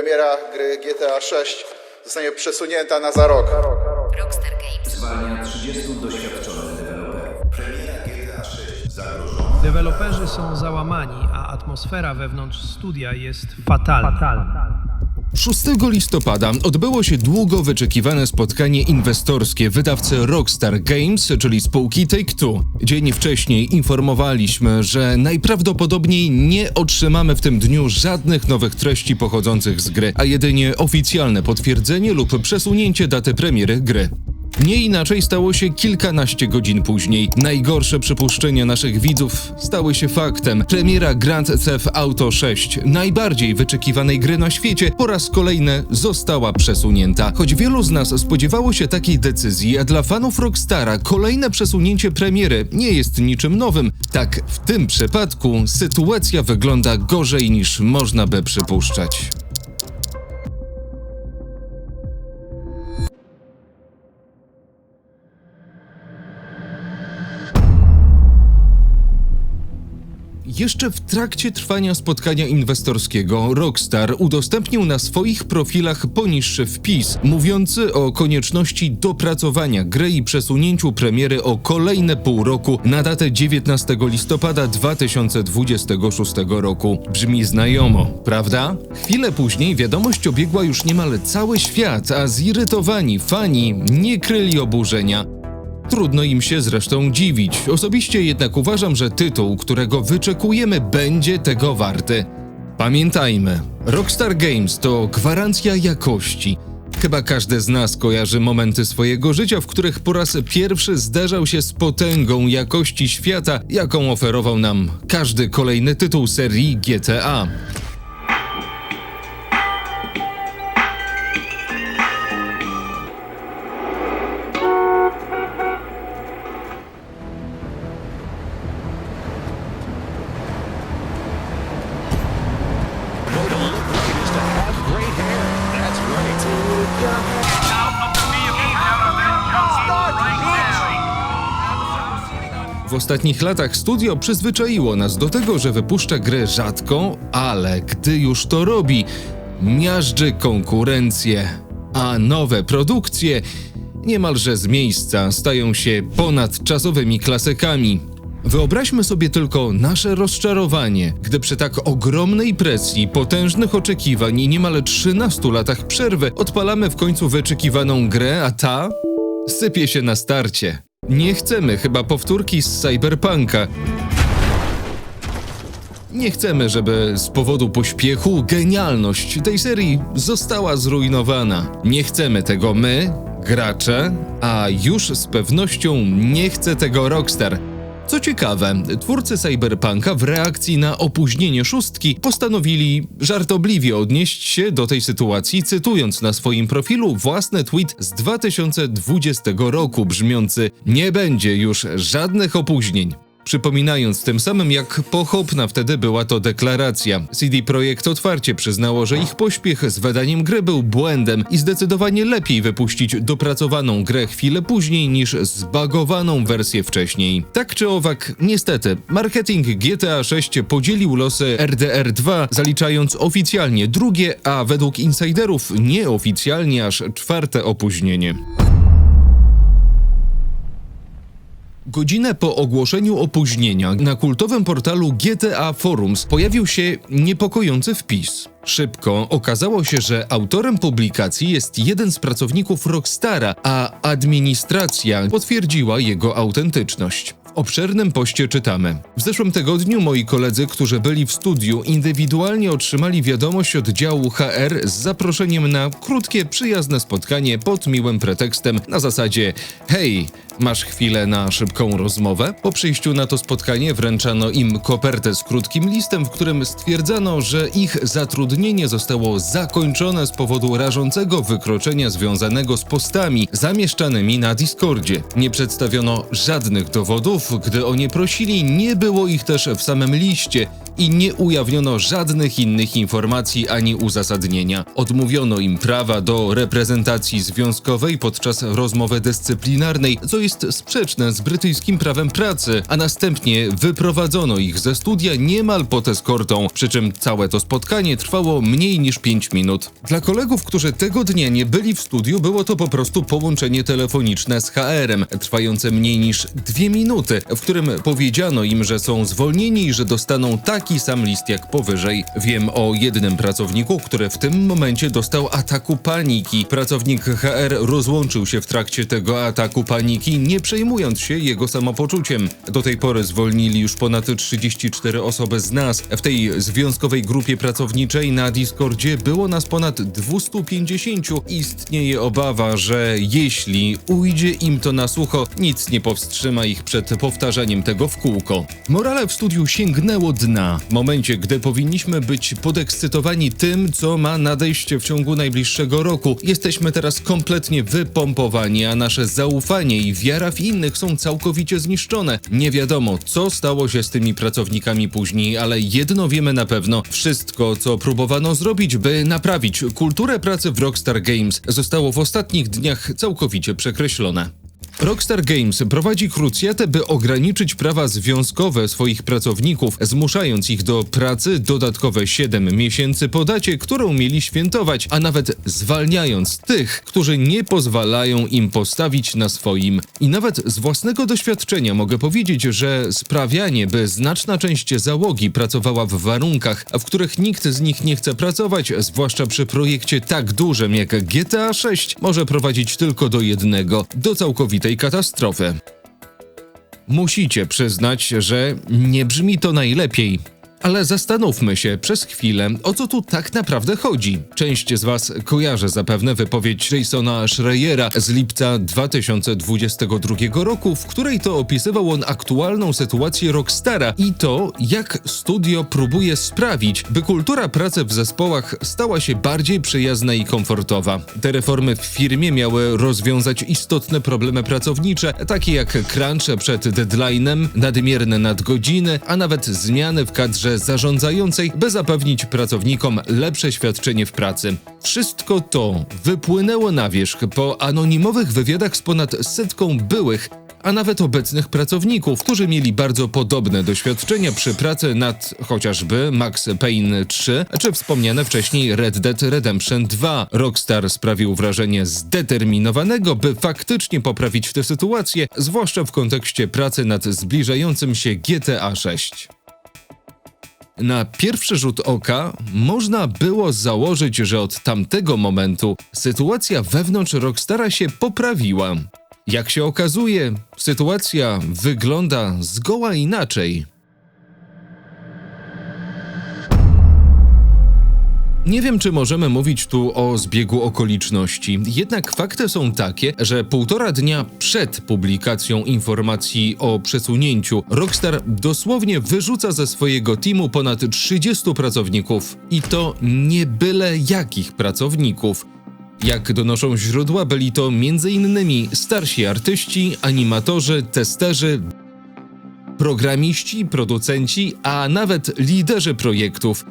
premiera gry GTA 6 zostanie przesunięta na za rok. Rockstar Games. Zwalnia 30 doświadczonych deweloperów. Premiera GTA 6 zagrożona. Deweloperzy są załamani, a atmosfera wewnątrz studia jest fatalna. 6 listopada odbyło się długo wyczekiwane spotkanie inwestorskie wydawcy Rockstar Games, czyli spółki Take-Two. Dzień wcześniej informowaliśmy, że najprawdopodobniej nie otrzymamy w tym dniu żadnych nowych treści pochodzących z gry, a jedynie oficjalne potwierdzenie lub przesunięcie daty premiery gry. Nie inaczej stało się kilkanaście godzin później. Najgorsze przypuszczenia naszych widzów stały się faktem. Premiera Grand Theft Auto 6, najbardziej wyczekiwanej gry na świecie, po raz kolejny została przesunięta. Choć wielu z nas spodziewało się takiej decyzji, a dla fanów Rockstara kolejne przesunięcie premiery nie jest niczym nowym. Tak, w tym przypadku sytuacja wygląda gorzej niż można by przypuszczać. Jeszcze w trakcie trwania spotkania inwestorskiego Rockstar udostępnił na swoich profilach poniższy wpis mówiący o konieczności dopracowania gry i przesunięciu premiery o kolejne pół roku na datę 19 listopada 2026 roku. Brzmi znajomo, prawda? Chwilę później wiadomość obiegła już niemal cały świat, a zirytowani fani nie kryli oburzenia. Trudno im się zresztą dziwić. Osobiście jednak uważam, że tytuł, którego wyczekujemy, będzie tego warty. Pamiętajmy, Rockstar Games to gwarancja jakości. Chyba każdy z nas kojarzy momenty swojego życia, w których po raz pierwszy zderzał się z potęgą jakości świata, jaką oferował nam każdy kolejny tytuł serii GTA. Ostatnich latach studio przyzwyczaiło nas do tego, że wypuszcza grę rzadko, ale gdy już to robi, miażdży konkurencję, a nowe produkcje niemalże z miejsca stają się ponadczasowymi klasykami. Wyobraźmy sobie tylko nasze rozczarowanie, gdy przy tak ogromnej presji, potężnych oczekiwań i niemal 13 latach przerwy odpalamy w końcu wyczekiwaną grę, a ta sypie się na starcie. Nie chcemy chyba powtórki z Cyberpunka. Nie chcemy, żeby z powodu pośpiechu genialność tej serii została zrujnowana. Nie chcemy tego my, gracze, a już z pewnością nie chce tego Rockstar. Co ciekawe, twórcy Cyberpunka w reakcji na opóźnienie szóstki postanowili żartobliwie odnieść się do tej sytuacji, cytując na swoim profilu własny tweet z 2020 roku brzmiący: Nie będzie już żadnych opóźnień. Przypominając tym samym, jak pochopna wtedy była to deklaracja. CD Projekt otwarcie przyznało, że ich pośpiech z wydaniem gry był błędem i zdecydowanie lepiej wypuścić dopracowaną grę chwilę później niż zbagowaną wersję wcześniej. Tak czy owak, niestety, marketing GTA 6 podzielił losy RDR 2, zaliczając oficjalnie drugie, a według insiderów nieoficjalnie aż czwarte opóźnienie. Godzinę po ogłoszeniu opóźnienia na kultowym portalu GTA Forums pojawił się niepokojący wpis. Szybko okazało się, że autorem publikacji jest jeden z pracowników Rockstara, a administracja potwierdziła jego autentyczność. W obszernym poście czytamy. W zeszłym tygodniu moi koledzy, którzy byli w studiu, indywidualnie otrzymali wiadomość od działu HR z zaproszeniem na krótkie, przyjazne spotkanie pod miłym pretekstem na zasadzie hej, masz chwilę na szybką rozmowę? Po przyjściu na to spotkanie wręczano im kopertę z krótkim listem, w którym stwierdzano, że ich zatrudnienie zostało zakończone z powodu rażącego wykroczenia związanego z postami zamieszczanymi na Discordzie. Nie przedstawiono żadnych dowodów, gdy o nie prosili, nie było ich też w samym liście i nie ujawniono żadnych innych informacji ani uzasadnienia. Odmówiono im prawa do reprezentacji związkowej podczas rozmowy dyscyplinarnej, co jest jest sprzeczne z brytyjskim prawem pracy, a następnie wyprowadzono ich ze studia niemal pod eskortą, przy czym całe to spotkanie trwało mniej niż 5 minut. Dla kolegów, którzy tego dnia nie byli w studiu, było to po prostu połączenie telefoniczne z HR-em, trwające mniej niż 2 minuty, w którym powiedziano im, że są zwolnieni i że dostaną taki sam list jak powyżej. Wiem o jednym pracowniku, który w tym momencie dostał ataku paniki. Pracownik HR rozłączył się w trakcie tego ataku paniki, nie przejmując się jego samopoczuciem. Do tej pory zwolnili już ponad 34 osoby z nas. W tej związkowej grupie pracowniczej na Discordzie było nas ponad 250. Istnieje obawa, że jeśli ujdzie im to na sucho, nic nie powstrzyma ich przed powtarzaniem tego w kółko. Morale w studiu sięgnęło dna. W momencie, gdy powinniśmy być podekscytowani tym, co ma nadejść w ciągu najbliższego roku, jesteśmy teraz kompletnie wypompowani, a nasze zaufanie i wiara w innych są całkowicie zniszczone. Nie wiadomo, co stało się z tymi pracownikami później, ale jedno wiemy na pewno: wszystko, co próbowano zrobić, by naprawić kulturę pracy w Rockstar Games, zostało w ostatnich dniach całkowicie przekreślone. Rockstar Games prowadzi krucjatę, by ograniczyć prawa związkowe swoich pracowników, zmuszając ich do pracy dodatkowe 7 miesięcy po dacie, którą mieli świętować, a nawet zwalniając tych, którzy nie pozwalają im postawić na swoim. I nawet z własnego doświadczenia mogę powiedzieć, że sprawianie, by znaczna część załogi pracowała w warunkach, w których nikt z nich nie chce pracować, zwłaszcza przy projekcie tak dużym jak GTA 6, może prowadzić tylko do jednego do całkowitej katastrofy. Musicie przyznać, że nie brzmi to najlepiej. Ale zastanówmy się przez chwilę, o co tu tak naprawdę chodzi. Część z Was kojarzy zapewne wypowiedź Jasona Schreiera z lipca 2022 roku, w której to opisywał on aktualną sytuację Rockstara i to, jak studio próbuje sprawić, by kultura pracy w zespołach stała się bardziej przyjazna i komfortowa. Te reformy w firmie miały rozwiązać istotne problemy pracownicze, takie jak crunch przed deadline'em, nadmierne nadgodziny, a nawet zmiany w kadrze zarządzającej, by zapewnić pracownikom lepsze świadczenie w pracy. Wszystko to wypłynęło na wierzch po anonimowych wywiadach z ponad setką byłych, a nawet obecnych pracowników, którzy mieli bardzo podobne doświadczenia przy pracy nad chociażby Max Payne 3 czy wspomniane wcześniej Red Dead Redemption 2. Rockstar sprawił wrażenie zdeterminowanego, by faktycznie poprawić tę sytuację, zwłaszcza w kontekście pracy nad zbliżającym się GTA 6. Na pierwszy rzut oka można było założyć, że od tamtego momentu sytuacja wewnątrz Rockstara się poprawiła. Jak się okazuje, sytuacja wygląda zgoła inaczej. Nie wiem, czy możemy mówić tu o zbiegu okoliczności, jednak fakty są takie, że półtora dnia przed publikacją informacji o przesunięciu, Rockstar dosłownie wyrzuca ze swojego teamu ponad 30 pracowników. I to nie byle jakich pracowników. Jak donoszą źródła, byli to m.in. starsi artyści, animatorzy, testerzy, programiści, producenci, a nawet liderzy projektów.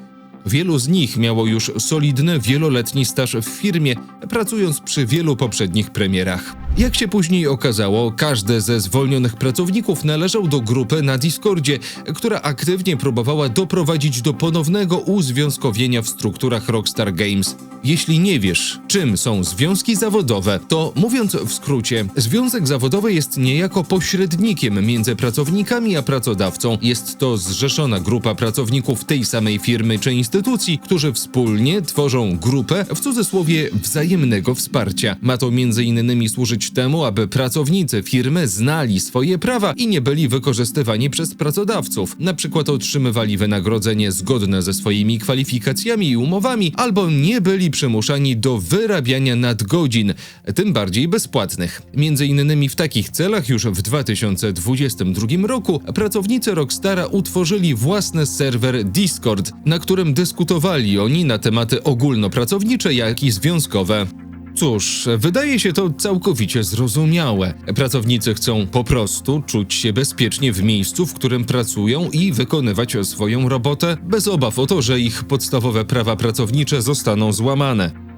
Wielu z nich miało już solidny, wieloletni staż w firmie, pracując przy wielu poprzednich premierach. Jak się później okazało, każdy ze zwolnionych pracowników należał do grupy na Discordzie, która aktywnie próbowała doprowadzić do ponownego uzwiązkowienia w strukturach Rockstar Games. Jeśli nie wiesz, czym są związki zawodowe, to mówiąc w skrócie, związek zawodowy jest niejako pośrednikiem między pracownikami a pracodawcą. Jest to zrzeszona grupa pracowników tej samej firmy czy instytucji, którzy wspólnie tworzą grupę w cudzysłowie wzajemnego wsparcia. Ma to m.in. służyć temu, aby pracownicy firmy znali swoje prawa i nie byli wykorzystywani przez pracodawców. Na przykład otrzymywali wynagrodzenie zgodne ze swoimi kwalifikacjami i umowami, albo nie byli przymuszani do wyrabiania nadgodzin, tym bardziej bezpłatnych. Między innymi w takich celach już w 2022 roku pracownicy Rockstara utworzyli własny serwer Discord, na którym dyskutowali oni na tematy ogólnopracownicze, jak i związkowe. Cóż, wydaje się to całkowicie zrozumiałe. Pracownicy chcą po prostu czuć się bezpiecznie w miejscu, w którym pracują i wykonywać swoją robotę bez obaw o to, że ich podstawowe prawa pracownicze zostaną złamane.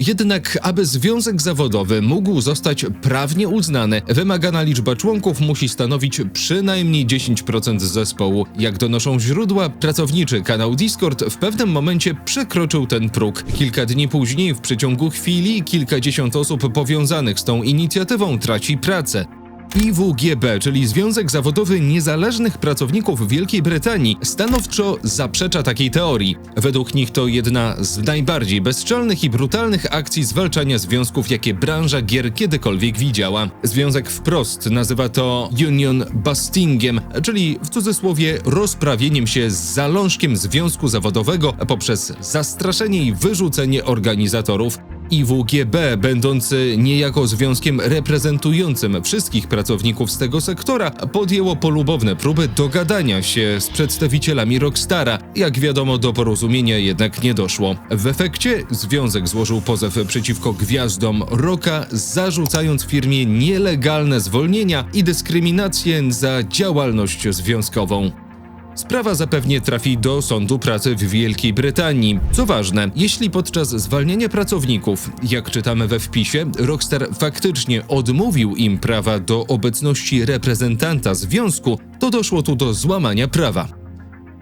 Jednak, aby związek zawodowy mógł zostać prawnie uznany, wymagana liczba członków musi stanowić przynajmniej 10% zespołu. Jak donoszą źródła, pracowniczy kanał Discord w pewnym momencie przekroczył ten próg. Kilka dni później, w przeciągu chwili, kilkadziesiąt osób powiązanych z tą inicjatywą traci pracę. IWGB, czyli Związek Zawodowy Niezależnych Pracowników Wielkiej Brytanii, stanowczo zaprzecza takiej teorii. Według nich to jedna z najbardziej bezczelnych i brutalnych akcji zwalczania związków, jakie branża gier kiedykolwiek widziała. Związek wprost nazywa to union bustingiem, czyli w cudzysłowie rozprawieniem się z zalążkiem związku zawodowego poprzez zastraszenie i wyrzucenie organizatorów. IWGB, będący niejako związkiem reprezentującym wszystkich pracowników z tego sektora, podjęło polubowne próby dogadania się z przedstawicielami Rockstara. Jak wiadomo, do porozumienia jednak nie doszło. W efekcie związek złożył pozew przeciwko gwiazdom rocka, zarzucając firmie nielegalne zwolnienia i dyskryminację za działalność związkową. Sprawa zapewnie trafi do sądu pracy w Wielkiej Brytanii. Co ważne, jeśli podczas zwalniania pracowników, jak czytamy we wpisie, Rockstar faktycznie odmówił im prawa do obecności reprezentanta związku, to doszło tu do złamania prawa.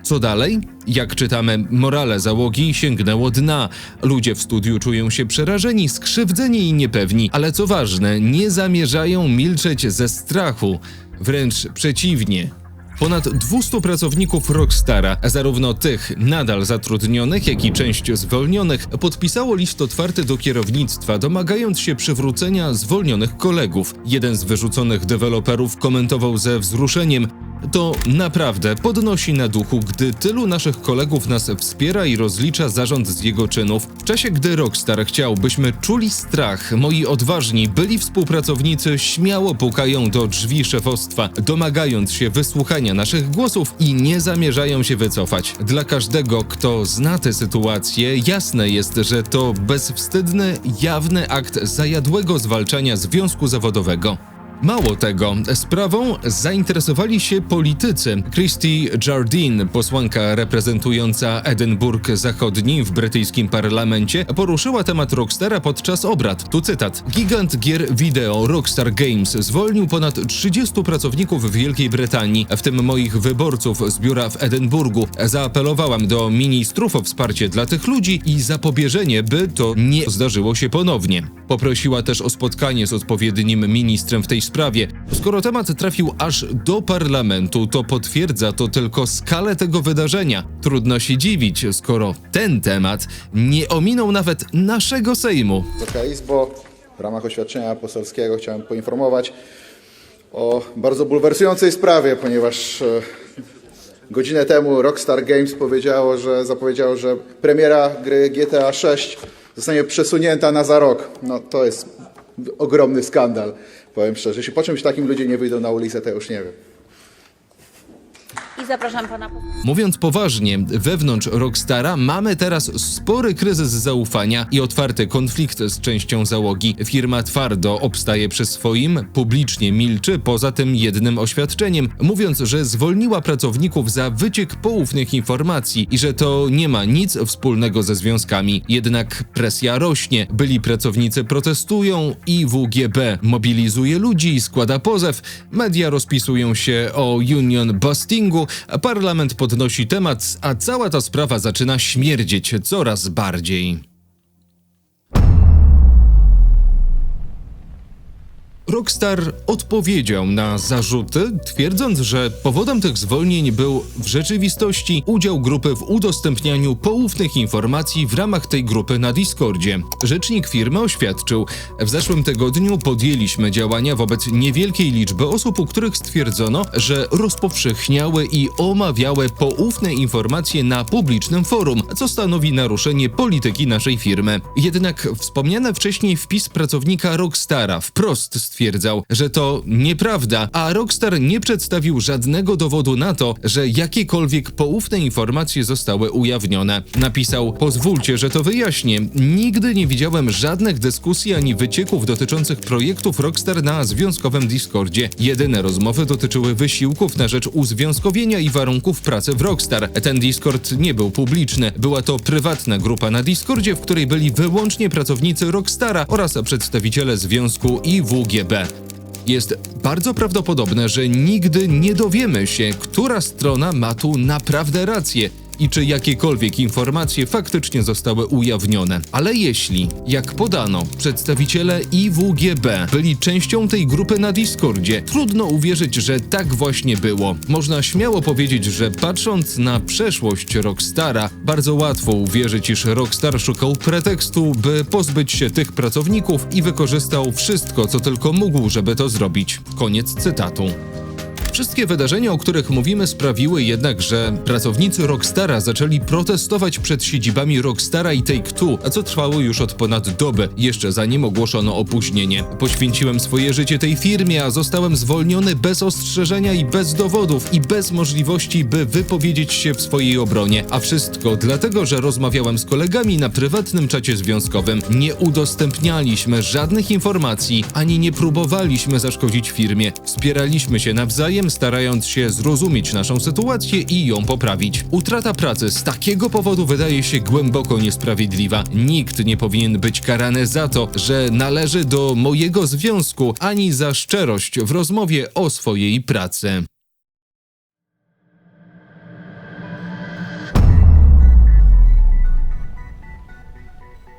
Co dalej? Jak czytamy, morale załogi sięgnęło dna. Ludzie w studiu czują się przerażeni, skrzywdzeni i niepewni, ale co ważne, nie zamierzają milczeć ze strachu. Wręcz przeciwnie. Ponad 200 pracowników Rockstara, zarówno tych nadal zatrudnionych, jak i część zwolnionych, podpisało list otwarty do kierownictwa, domagając się przywrócenia zwolnionych kolegów. Jeden z wyrzuconych deweloperów komentował ze wzruszeniem: to naprawdę podnosi na duchu, gdy tylu naszych kolegów nas wspiera i rozlicza zarząd z jego czynów. W czasie, gdy Rockstar chciał, byśmy czuli strach, moi odważni, byli współpracownicy śmiało pukają do drzwi szefostwa, domagając się wysłuchania naszych głosów i nie zamierzają się wycofać. Dla każdego, kto zna tę sytuację, jasne jest, że to bezwstydny, jawny akt zajadłego zwalczania związku zawodowego. Mało tego, sprawą zainteresowali się politycy. Christy Jardine, posłanka reprezentująca Edynburg Zachodni w brytyjskim parlamencie, poruszyła temat Rockstara podczas obrad. Tu cytat. Gigant gier wideo Rockstar Games zwolnił ponad 30 pracowników w Wielkiej Brytanii, w tym moich wyborców z biura w Edynburgu. Zaapelowałam do ministrów o wsparcie dla tych ludzi i zapobieżenie, by to nie zdarzyło się ponownie. Poprosiła też o spotkanie z odpowiednim ministrem w tej sprawie. Skoro temat trafił aż do parlamentu, to potwierdza to tylko skalę tego wydarzenia. Trudno się dziwić, skoro ten temat nie ominął nawet naszego Sejmu. Wysoka Izbo, w ramach oświadczenia poselskiego chciałem poinformować o bardzo bulwersującej sprawie, ponieważ e, godzinę temu Rockstar Games powiedziało, że zapowiedziało, że premiera gry GTA 6 zostanie przesunięta na za rok. No to jest ogromny skandal, powiem szczerze. Jeśli po czymś takim ludzie nie wyjdą na ulicę, to już nie wiem. I zapraszam pana. Mówiąc poważnie, wewnątrz Rockstara mamy teraz spory kryzys zaufania i otwarty konflikt z częścią załogi. Firma twardo obstaje przy swoim, publicznie milczy poza tym jednym oświadczeniem, mówiąc, że zwolniła pracowników za wyciek poufnych informacji i że to nie ma nic wspólnego ze związkami. Jednak presja rośnie, byli pracownicy protestują, IWGB mobilizuje ludzi i składa pozew, media rozpisują się o union bustingu, parlament podnosi temat, a cała ta sprawa zaczyna śmierdzieć coraz bardziej. Rockstar odpowiedział na zarzuty, twierdząc, że powodem tych zwolnień był w rzeczywistości udział grupy w udostępnianiu poufnych informacji w ramach tej grupy na Discordzie. Rzecznik firmy oświadczył: W zeszłym tygodniu podjęliśmy działania wobec niewielkiej liczby osób, u których stwierdzono, że rozpowszechniały i omawiały poufne informacje na publicznym forum, co stanowi naruszenie polityki naszej firmy. Jednak wspomniany wcześniej wpis pracownika Rockstara wprost stwierdził, stwierdzał, że to nieprawda, a Rockstar nie przedstawił żadnego dowodu na to, że jakiekolwiek poufne informacje zostały ujawnione. Napisał: Pozwólcie, że to wyjaśnię. Nigdy nie widziałem żadnych dyskusji ani wycieków dotyczących projektów Rockstar na związkowym Discordzie. Jedyne rozmowy dotyczyły wysiłków na rzecz uzwiązkowienia i warunków pracy w Rockstar. Ten Discord nie był publiczny. Była to prywatna grupa na Discordzie, w której byli wyłącznie pracownicy Rockstara oraz przedstawiciele związku Jest bardzo prawdopodobne, że nigdy nie dowiemy się, która strona ma tu naprawdę rację i czy jakiekolwiek informacje faktycznie zostały ujawnione. Ale jeśli, jak podano, przedstawiciele IWGB byli częścią tej grupy na Discordzie, trudno uwierzyć, że tak właśnie było. Można śmiało powiedzieć, że patrząc na przeszłość Rockstara, bardzo łatwo uwierzyć, iż Rockstar szukał pretekstu, by pozbyć się tych pracowników i wykorzystał wszystko, co tylko mógł, żeby to zrobić. Koniec cytatu. Wszystkie wydarzenia, o których mówimy, sprawiły jednak, że pracownicy Rockstara zaczęli protestować przed siedzibami Rockstara i Take-Two, a co trwało już od ponad doby, jeszcze zanim ogłoszono opóźnienie. Poświęciłem swoje życie tej firmie, a zostałem zwolniony bez ostrzeżenia i bez dowodów i bez możliwości, by wypowiedzieć się w swojej obronie. A wszystko dlatego, że rozmawiałem z kolegami na prywatnym czacie związkowym. Nie udostępnialiśmy żadnych informacji, ani nie próbowaliśmy zaszkodzić firmie. Wspieraliśmy się nawzajem, starając się zrozumieć naszą sytuację i ją poprawić. Utrata pracy z takiego powodu wydaje się głęboko niesprawiedliwa. Nikt nie powinien być karany za to, że należy do mojego związku, ani za szczerość w rozmowie o swojej pracy.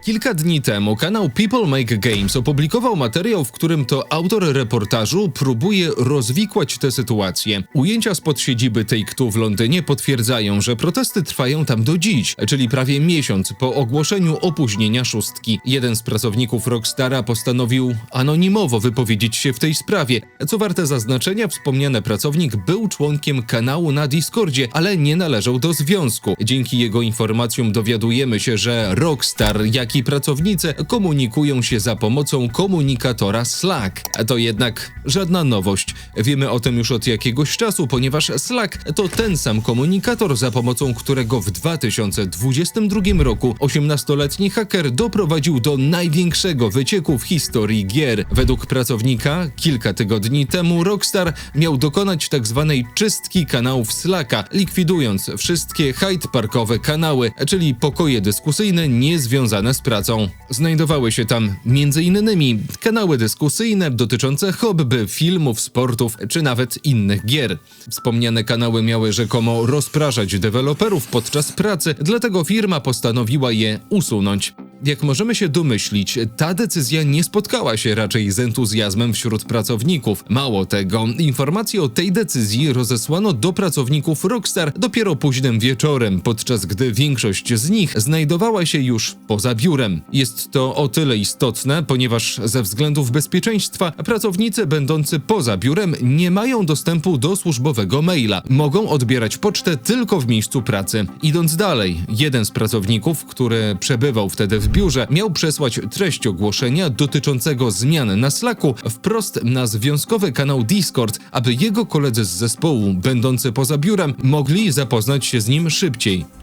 Kilka dni temu kanał People Make Games opublikował materiał, w którym to autor reportażu próbuje rozwikłać tę sytuację. Ujęcia spod siedziby Take-Two w Londynie potwierdzają, że protesty trwają tam do dziś, czyli prawie miesiąc po ogłoszeniu opóźnienia szóstki. Jeden z pracowników Rockstara postanowił anonimowo wypowiedzieć się w tej sprawie. Co warte zaznaczenia, wspomniany pracownik był członkiem kanału na Discordzie, ale nie należał do związku. Dzięki jego informacjom dowiadujemy się, że Rockstar, jak i pracownicy komunikują się za pomocą komunikatora Slack. To jednak żadna nowość. Wiemy o tym już od jakiegoś czasu, ponieważ Slack to ten sam komunikator, za pomocą którego w 2022 roku 18-letni haker doprowadził do największego wycieku w historii gier. Według pracownika kilka tygodni temu Rockstar miał dokonać tzw. czystki kanałów Slacka, likwidując wszystkie Hyde Parkowe kanały, czyli pokoje dyskusyjne niezwiązane z pracą. Znajdowały się tam m.in. kanały dyskusyjne dotyczące hobby, filmów, sportów czy nawet innych gier. Wspomniane kanały miały rzekomo rozpraszać deweloperów podczas pracy, dlatego firma postanowiła je usunąć. Jak możemy się domyślić, ta decyzja nie spotkała się raczej z entuzjazmem wśród pracowników. Mało tego, informacje o tej decyzji rozesłano do pracowników Rockstar dopiero późnym wieczorem, podczas gdy większość z nich znajdowała się już poza biurem. Jest to o tyle istotne, ponieważ ze względów bezpieczeństwa pracownicy będący poza biurem nie mają dostępu do służbowego maila. Mogą odbierać pocztę tylko w miejscu pracy. Idąc dalej, jeden z pracowników, który przebywał wtedy w biurze, miał przesłać treść ogłoszenia dotyczącego zmian na Slacku wprost na związkowy kanał Discord, aby jego koledzy z zespołu, będący poza biurem, mogli zapoznać się z nim szybciej.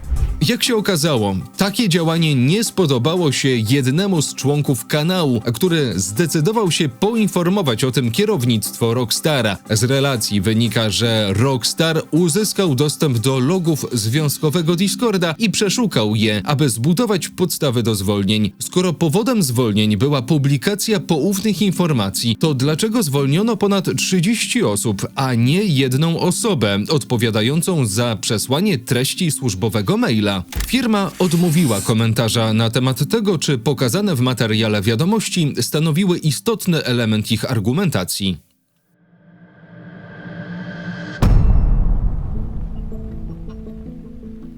Jak się okazało, takie działanie nie spodobało się jednemu z członków kanału, który zdecydował się poinformować o tym kierownictwo Rockstara. Z relacji wynika, że Rockstar uzyskał dostęp do logów związkowego Discorda i przeszukał je, aby zbudować podstawy do zwolnień. Skoro powodem zwolnień była publikacja poufnych informacji, to dlaczego zwolniono ponad 30 osób, a nie jedną osobę odpowiadającą za przesłanie treści służbowego maila? Firma odmówiła komentarza na temat tego, czy pokazane w materiale wiadomości stanowiły istotny element ich argumentacji.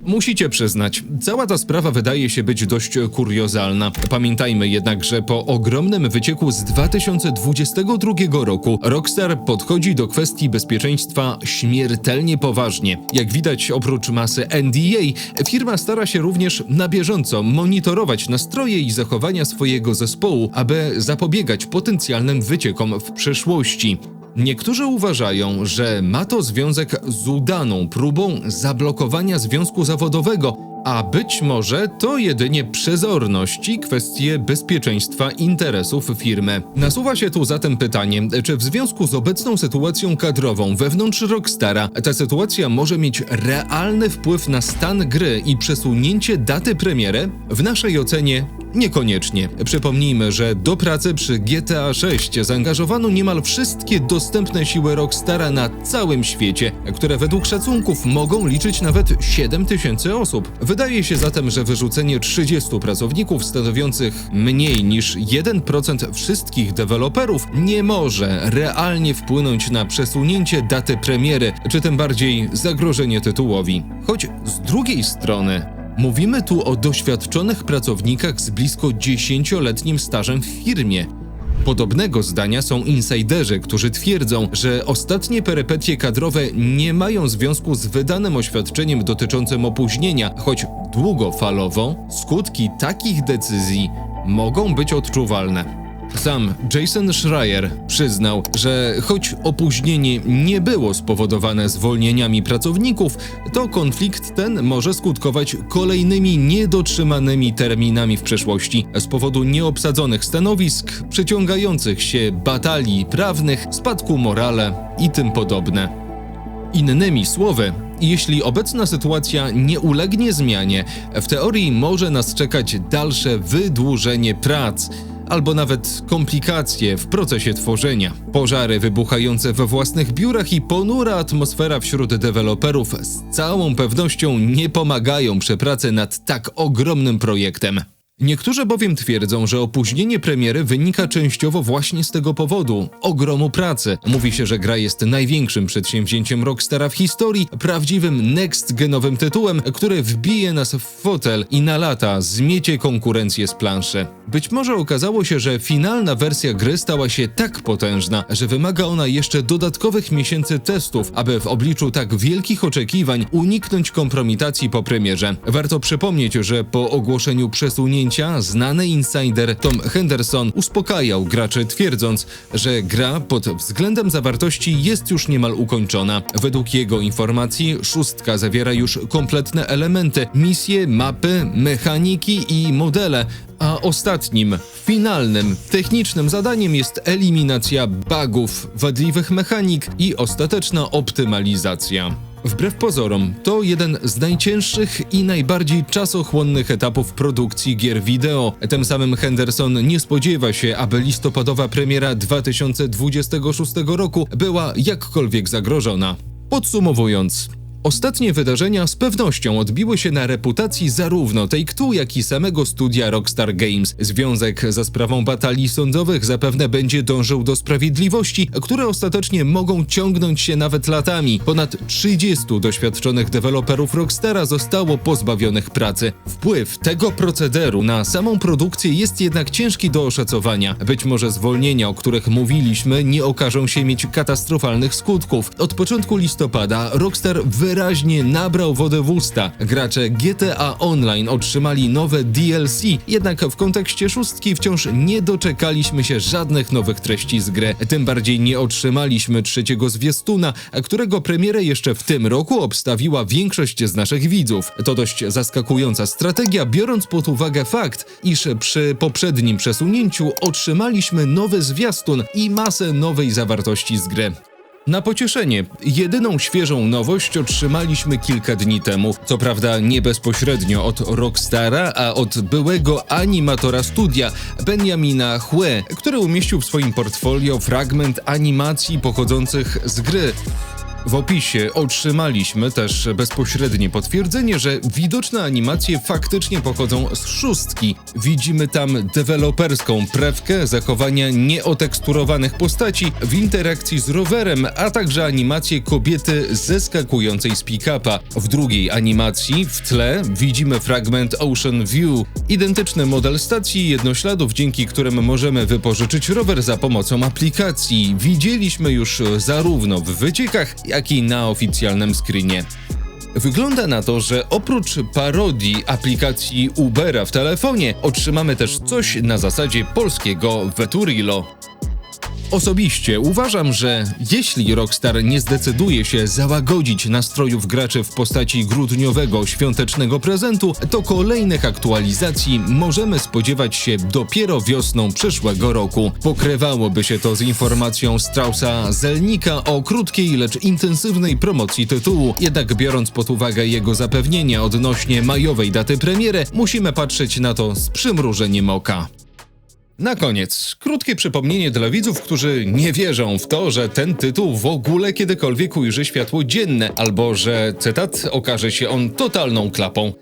Musicie przyznać, cała ta sprawa wydaje się być dość kuriozalna. Pamiętajmy jednak, że po ogromnym wycieku z 2022 roku Rockstar podchodzi do kwestii bezpieczeństwa śmiertelnie poważnie. Jak widać, oprócz masy NDA, firma stara się również na bieżąco monitorować nastroje i zachowania swojego zespołu, aby zapobiegać potencjalnym wyciekom w przyszłości. Niektórzy uważają, że ma to związek z udaną próbą zablokowania związku zawodowego, a być może to jedynie przezorność i kwestie bezpieczeństwa interesów firmy. Nasuwa się tu zatem pytanie, czy w związku z obecną sytuacją kadrową wewnątrz Rockstara ta sytuacja może mieć realny wpływ na stan gry i przesunięcie daty premiery? W naszej ocenie Niekoniecznie. Przypomnijmy, że do pracy przy GTA 6 zaangażowano niemal wszystkie dostępne siły Rockstara na całym świecie, które według szacunków mogą liczyć nawet 7 tysięcy osób. Wydaje się zatem, że wyrzucenie 30 pracowników stanowiących mniej niż 1% wszystkich deweloperów nie może realnie wpłynąć na przesunięcie daty premiery, czy tym bardziej zagrożenie tytułowi. Choć z drugiej strony Mówimy tu o doświadczonych pracownikach z blisko 10-letnim stażem w firmie. Podobnego zdania są insiderzy, którzy twierdzą, że ostatnie perypetie kadrowe nie mają związku z wydanym oświadczeniem dotyczącym opóźnienia, choć długofalowo skutki takich decyzji mogą być odczuwalne. Sam Jason Schreier przyznał, że choć opóźnienie nie było spowodowane zwolnieniami pracowników, to konflikt ten może skutkować kolejnymi niedotrzymanymi terminami w przyszłości z powodu nieobsadzonych stanowisk, przyciągających się batalii prawnych, spadku morale i tym podobne. Innymi słowy, jeśli obecna sytuacja nie ulegnie zmianie, w teorii może nas czekać dalsze wydłużenie prac albo nawet komplikacje w procesie tworzenia. Pożary wybuchające we własnych biurach i ponura atmosfera wśród deweloperów z całą pewnością nie pomagają przy pracy nad tak ogromnym projektem. Niektórzy bowiem twierdzą, że opóźnienie premiery wynika częściowo właśnie z tego powodu ogromu pracy. Mówi się, że gra jest największym przedsięwzięciem Rockstara w historii, prawdziwym next-genowym tytułem, który wbije nas w fotel i na lata zmiecie konkurencję z planszy. Być może okazało się, że finalna wersja gry stała się tak potężna, że wymaga ona jeszcze dodatkowych miesięcy testów, aby w obliczu tak wielkich oczekiwań uniknąć kompromitacji po premierze. Warto przypomnieć, że po ogłoszeniu przesunięcia znany insider Tom Henderson uspokajał graczy twierdząc, że gra pod względem zawartości jest już niemal ukończona. Według jego informacji szóstka zawiera już kompletne elementy, misje, mapy, mechaniki i modele, a ostatnim, finalnym, technicznym zadaniem jest eliminacja bugów, wadliwych mechanik i ostateczna optymalizacja. Wbrew pozorom, to jeden z najcięższych i najbardziej czasochłonnych etapów produkcji gier wideo. Tym samym Henderson nie spodziewa się, aby listopadowa premiera 2026 roku była jakkolwiek zagrożona. Podsumowując, Ostatnie wydarzenia z pewnością odbiły się na reputacji zarówno Take-Two, jak i samego studia Rockstar Games. Związek za sprawą batalii sądowych zapewne będzie dążył do sprawiedliwości, które ostatecznie mogą ciągnąć się nawet latami. Ponad 30 doświadczonych deweloperów Rockstara zostało pozbawionych pracy. Wpływ tego procederu na samą produkcję jest jednak ciężki do oszacowania. Być może zwolnienia, o których mówiliśmy, nie okażą się mieć katastrofalnych skutków. Od początku listopada Rockstar wyraźnie nabrał wodę w usta. Gracze GTA Online otrzymali nowe DLC, jednak w kontekście szóstki wciąż nie doczekaliśmy się żadnych nowych treści z gry. Tym bardziej nie otrzymaliśmy trzeciego zwiastuna, którego premierę jeszcze w tym roku obstawiła większość z naszych widzów. To dość zaskakująca strategia, biorąc pod uwagę fakt, iż przy poprzednim przesunięciu otrzymaliśmy nowy zwiastun i masę nowej zawartości z gry. Na pocieszenie, jedyną świeżą nowość otrzymaliśmy kilka dni temu. Co prawda nie bezpośrednio od Rockstara, a od byłego animatora studia, Benjamina Hue, który umieścił w swoim portfolio fragment animacji pochodzących z gry. W opisie otrzymaliśmy też bezpośrednie potwierdzenie, że widoczne animacje faktycznie pochodzą z szóstki. Widzimy tam deweloperską prewkę, zachowania nieoteksturowanych postaci w interakcji z rowerem, a także animację kobiety zeskakującej z pick-upa. W drugiej animacji w tle widzimy fragment Ocean View, identyczny model stacji jednośladów, dzięki którym możemy wypożyczyć rower za pomocą aplikacji. Widzieliśmy już zarówno w wyciekach, jak i na oficjalnym screenie. Wygląda na to, że oprócz parodii aplikacji Ubera w telefonie, otrzymamy też coś na zasadzie polskiego Veturilo. Osobiście uważam, że jeśli Rockstar nie zdecyduje się załagodzić nastrojów graczy w postaci grudniowego świątecznego prezentu, to kolejnych aktualizacji możemy spodziewać się dopiero wiosną przyszłego roku. Pokrywałoby się to z informacją Straussa Zelnika o krótkiej, lecz intensywnej promocji tytułu. Jednak biorąc pod uwagę jego zapewnienia odnośnie majowej daty premiery, musimy patrzeć na to z przymrużeniem oka. Na koniec, krótkie przypomnienie dla widzów, którzy nie wierzą w to, że ten tytuł w ogóle kiedykolwiek ujrzy światło dzienne, albo że, cytat, okaże się on totalną klapą.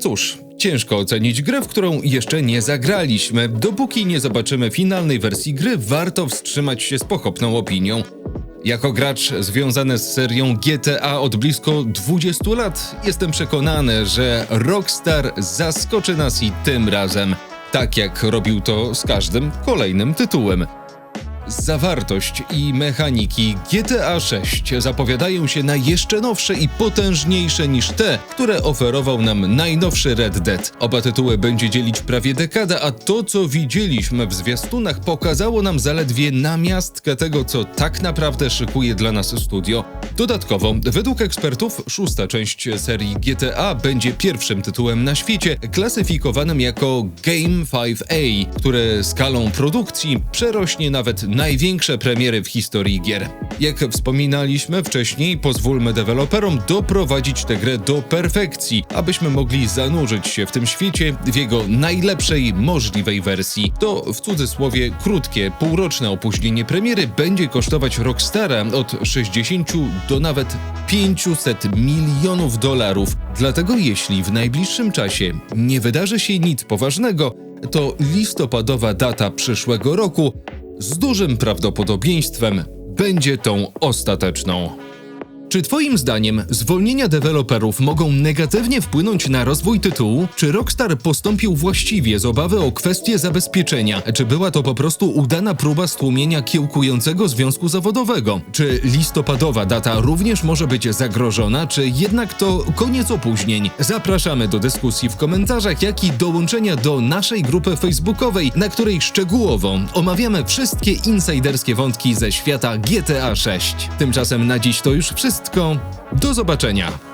Cóż, ciężko ocenić grę, w którą jeszcze nie zagraliśmy. Dopóki nie zobaczymy finalnej wersji gry, warto wstrzymać się z pochopną opinią. Jako gracz związany z serią GTA od blisko 20 lat, jestem przekonany, że Rockstar zaskoczy nas i tym razem, tak jak robił to z każdym kolejnym tytułem. Zawartość i mechaniki GTA 6 zapowiadają się na jeszcze nowsze i potężniejsze niż te, które oferował nam najnowszy Red Dead. Oba tytuły będzie dzielić prawie dekada, a to co widzieliśmy w zwiastunach pokazało nam zaledwie namiastkę tego, co tak naprawdę szykuje dla nas studio. Dodatkowo, według ekspertów, szósta część serii GTA będzie pierwszym tytułem na świecie klasyfikowanym jako Game 5A, który skalą produkcji przerośnie nawet największe premiery w historii gier. Jak wspominaliśmy wcześniej, pozwólmy deweloperom doprowadzić tę grę do perfekcji, abyśmy mogli zanurzyć się w tym świecie w jego najlepszej możliwej wersji. To w cudzysłowie krótkie, półroczne opóźnienie premiery będzie kosztować Rockstara od 60 do nawet 500 milionów dolarów. Dlatego jeśli w najbliższym czasie nie wydarzy się nic poważnego, to listopadowa data przyszłego roku z dużym prawdopodobieństwem będzie tą ostateczną. Czy Twoim zdaniem zwolnienia deweloperów mogą negatywnie wpłynąć na rozwój tytułu? Czy Rockstar postąpił właściwie z obawy o kwestię zabezpieczenia? Czy była to po prostu udana próba stłumienia kiełkującego związku zawodowego? Czy listopadowa data również może być zagrożona, czy jednak to koniec opóźnień? Zapraszamy do dyskusji w komentarzach, jak i dołączenia do naszej grupy facebookowej, na której szczegółowo omawiamy wszystkie insajderskie wątki ze świata GTA 6. Tymczasem na dziś to już Do zobaczenia.